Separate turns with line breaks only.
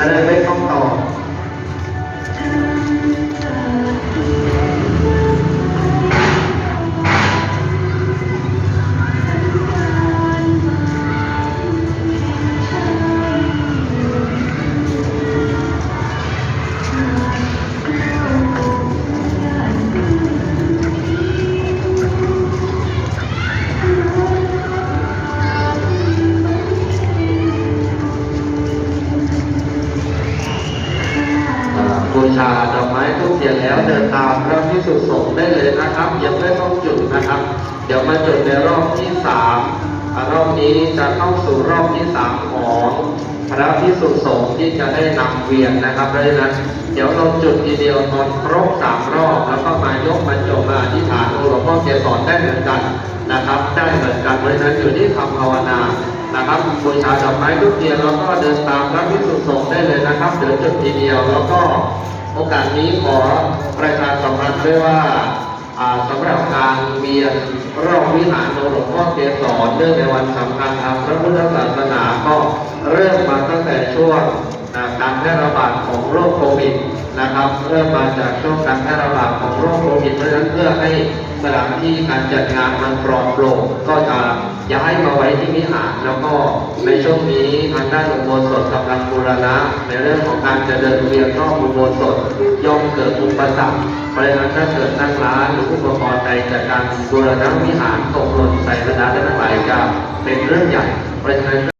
จะได้ไม่ต้องต่ออ่ บูชาดอกไม้ทุกเทียนแล้วเดินตามพระพิสุสงฆ์ได้เลยนะครับ ยังไม่ต้องจุดนะครับ เดี๋ยวมาจุดในรอบที่สามอ่ารอบนี้จะเข้าสู่รอบที่สามของพระพิสุสงฆ์ที่จะได้นำเวียนนะครับเพราะฉะนั้นเดี๋ยวเราจุดทีเดียวตอนครบสามรอบแล้วก็มายกบรรจบมาอธิษฐานองค์หลวงพ่อเกศรได้เหมือนกันนะครับ ได้เหมือนกันเพราะฉะนั้นอยู่ที่คำภาวนานะครับบูชาดอกไม้ทุกเทียนแล้วก็เดินตามพระพิสุสงฆ์ได้เลยนะครับ เดียวจุดทีเดียว แล้วก็โอกาสนี้ขอประชาสัมพันธ์ด้วยว่าอ่าสำหรับการเวียนรอบวิหารหลวงพ่อเกศรเนื่องในวันสำคัญทางพระพุทธศาสนาก็เริ่มมาตั้งแต่ช่วงการแพร่ระบาดของโรคโควิดนะครับ เริ่มมาจากช่วงการแพร่ระบาดของโรคโควิดเพราะฉะนั้นเพื่อให้สถานที่การจัดงานมันปลอดโปร่งก็จะย้ายมาไว้ที่วิหารแล้วก็ในช่วงนี้ทางด้านอุโบสถกำลัง รณะ ในเรื่องของการจะเดินเวียนรอบอุโบสถย่อมเกิดอุปสรรคเพราะฉะนั้นถ้าเกิดนั่งร้านหรือผู้ประกอบใดจากการบูรณะวิหารตกหล่นใส่บรรดาท่านทั้งหลายจะเป็นเรื่องใหญ่เพราะฉะนั้น